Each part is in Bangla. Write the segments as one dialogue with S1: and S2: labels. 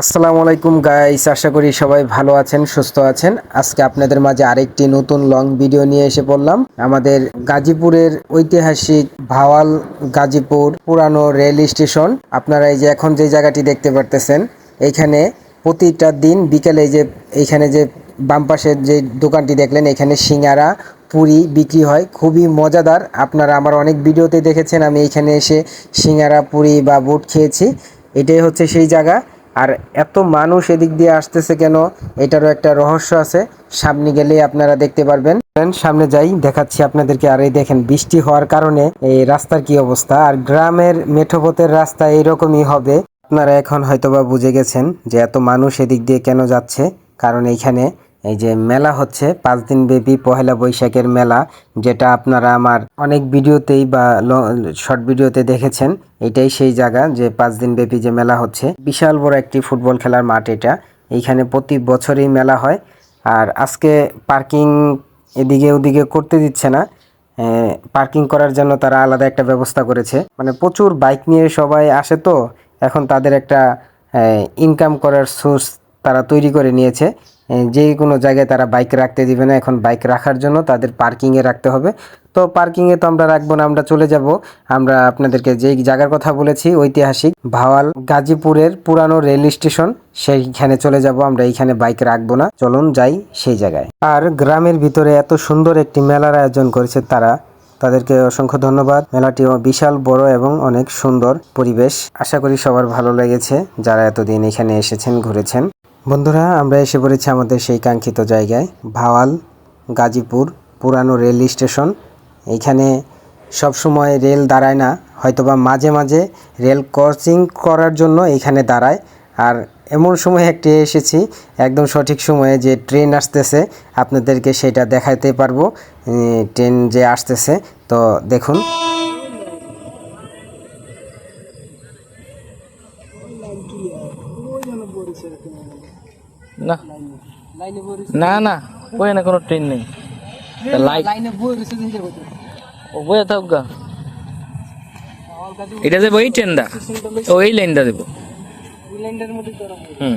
S1: আসসালামু আলাইকুম গাইস আশা করি সবাই ভালো আছেন, সুস্থ আছেন। আজকে আপনাদের মাঝে আরেকটি নতুন লং ভিডিও নিয়ে এসে পড়লাম। আমাদের গাজীপুরের ঐতিহাসিক ভাওয়াল গাজীপুর পুরানো রেল স্টেশন আপনারা এই যে এখন যে জায়গাটি দেখতে পারতেছেন এইখানে প্রতিটা দিন বিকেলে যে এইখানে যে বাম পাশের যে দোকানটি দেখলেন, এখানে সিঙ্গারা, পুরি বিক্রি হয়। খুবই মজাদার। আপনারা আমার অনেক ভিডিওতে দেখেছেন, আমি এখানে এসে সিঙ্গারা, পুরি বা বুট খেয়েছি। এটাই হচ্ছে সেই জায়গা। আর এত মানুষ এদিক দিয়ে আসতেছে কেন? এটারও একটা রহস্য আছে। সামনে গেলেই আপনারা দেখতে পারবেন। সামনে যাই, দেখাচ্ছি আপনাদেরকে। আর এই দেখেন, বৃষ্টি হওয়ার কারণে এই রাস্তার কি অবস্থা। আর গ্রামের মেঠোপথের রাস্তা এইরকমই হবে। আপনারা এখন হয়তোবা বুঝে গেছেন যে এত মানুষ এদিক দিয়ে কেন যাচ্ছে। কারণ এইখানে এই যে মেলা হচ্ছে, পাঁচ দিন ব্যাপী পহেলা বৈশাখের মেলা, যেটা আপনারা আমার অনেক ভিডিওতেই বা শর্ট ভিডিওতে দেখেছেন। এটাই সেই জায়গা যে পাঁচ দিন ব্যাপী যে মেলা হচ্ছে। বিশাল বড় একটি ফুটবল খেলার মাঠ এটা। এইখানে প্রতি বছরই মেলা হয়। আর আজকে পার্কিং এদিকে ওদিকে করতে দিচ্ছে না। পার্কিং করার জন্য তারা আলাদা একটা ব্যবস্থা করেছে। মানে প্রচুর বাইক নিয়ে সবাই আসে তো, এখন তাদের একটা ইনকাম করার সোর্স তারা তৈরি করে নিয়েছে। যে কোনো জায়গায় তারা বাইক রাখতে দিবে না। এখন বাইক রাখার জন্য তাদের পার্কিংয়ে রাখতে হবে। তো পার্কিংয়ে তো আমরা রাখব না, আমরা চলে যাব। আমরা আপনাদেরকে যেই জায়গার কথা বলেছি, ঐতিহাসিক ভাওয়াল গাজীপুরের পুরানো রেল স্টেশন সেইখানে চলে যাব। আমরা এইখানে বাইক রাখব না। চলুন যাই সেই জায়গায়। আর গ্রামের ভিতরে এত সুন্দর একটি মেলার আয়োজন করেছে তারা। তাদেরকে অসংখ্য ধন্যবাদ। মেলাটি বিশাল, বড় এবং অনেক সুন্দর পরিবেশ। আশা করি সবার ভালো লেগেছে। যারা এতদিন এখানে এসেছেন, ঘুরেছেন। বন্ধুরা, আমরা এসে পড়েছি আমাদের সেই কাঙ্ক্ষিত জায়গায়, ভাওয়াল, গাজীপুর, পুরানো রেল স্টেশন। এইখানে সব সময় রেল দাঁড়ায় না, হয়তোবা মাঝে মাঝে রেল ক্রসিং করার জন্য এইখানে দাঁড়ায়। আর এমন সময় একটি এসেছি, একদম সঠিক সময়ে যে ট্রেন আসতেছে, আপনাদেরকে সেটা দেখাতে পারব। ট্রেন যে আসতেছে, তো দেখুন।
S2: না। না না ওই না কোনো ট্রেন নেই। বয়ে থাক গা। এটা দেবো এই ট্রেনটা ও এই লাইনটা দেবো। হুম।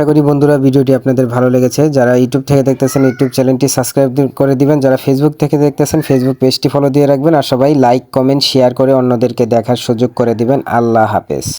S1: আশা করি বন্ধুরা ভিডিওটি আপনাদের ভালো লেগেছে। যারা ইউটিউব থেকে দেখতেছেন ইউটিউব চ্যানেলটি সাবস্ক্রাইব করে দিবেন। যারা ফেসবুক থেকে দেখতেছেন ফেসবুক পেজটি ফলো দিয়ে রাখবেন। আর সবাই লাইক কমেন্ট শেয়ার করে অন্যদেরকে দেখার সুযোগ করে দিবেন। আল্লাহ হাফেজ।